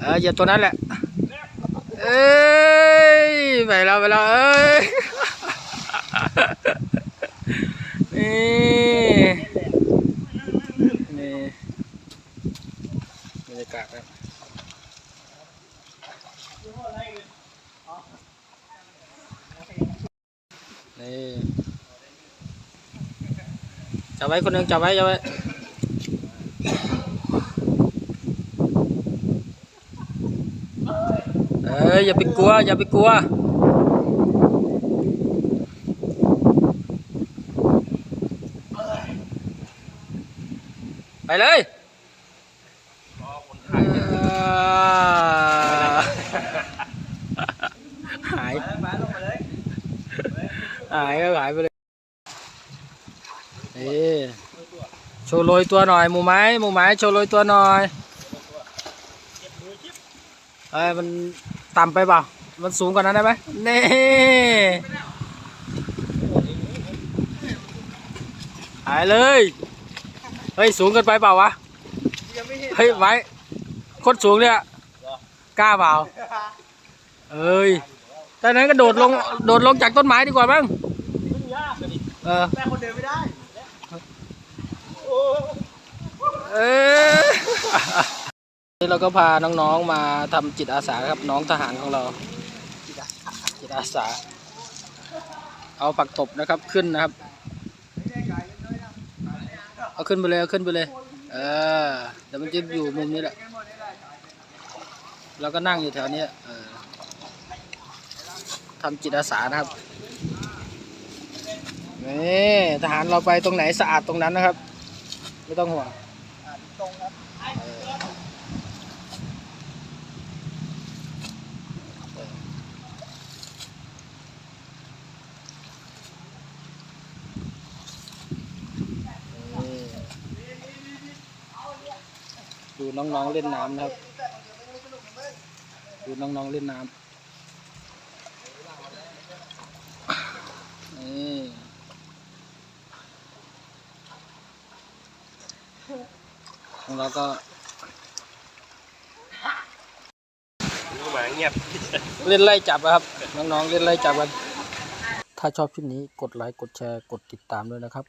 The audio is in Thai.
เออเหยียบตัวนั้นแหละ เอ้ยไปแล้วไปแล้วเอ้ยนี่นี่บรรยากาศครับนี่จับไว้คนหนึ่งจับไว้จับไว้ เอ้ยอย่าไปกลัว อย่าไปกลัวไปเลยเอ่อหายหายก็หายไปเลยนี่โชว์โรยตัวหน่อยหมูไม้หมูไม้โชว์โรยตัวหน่อยเอ้ยมัน ต่ำไปเปล่า มันสูงกว่านั้นได้ไหมนี่หายเลย เฮ้ย สูงเกินไปเปล่าวะ เฮ้ย ไว้โคตรสูงเนี่ย กล้าเปล่า เอ้ยแต่นั้นก็โดดลง โดดลงจากต้นไม้ดีกว่ามั้งเออแม่คนเดินไม่ได้เออ นี่เราก็พาน้องๆมาทำจิตอาสาครับน้องทหารของเรา จิตอาสา เอาปักตบนะครับขึ้นนะครับ เอาขึ้นไปเลยเอาขึ้นไปเลย เออเดี๋ยวมันจะอยู่มุมนี้แหละเราก็นั่งอยู่แถวนี้เออทำจิตอาสานะครับนี่ทหารเราไปตรงไหนสะอาดตรงนั้นนะครับ ไม่ต้องห่วงตรงครับ ดูน้องๆเล่นน้ำนะครับ ดูน้องๆเล่นน้ำนี่ของเราก็หมาเงียบ เล่นไล่จับอะครับ น้องๆเล่นไล่จับกัน ถ้าชอบคลิปนี้กดไลค์กดแชร์กดติดตามด้วยนะครับ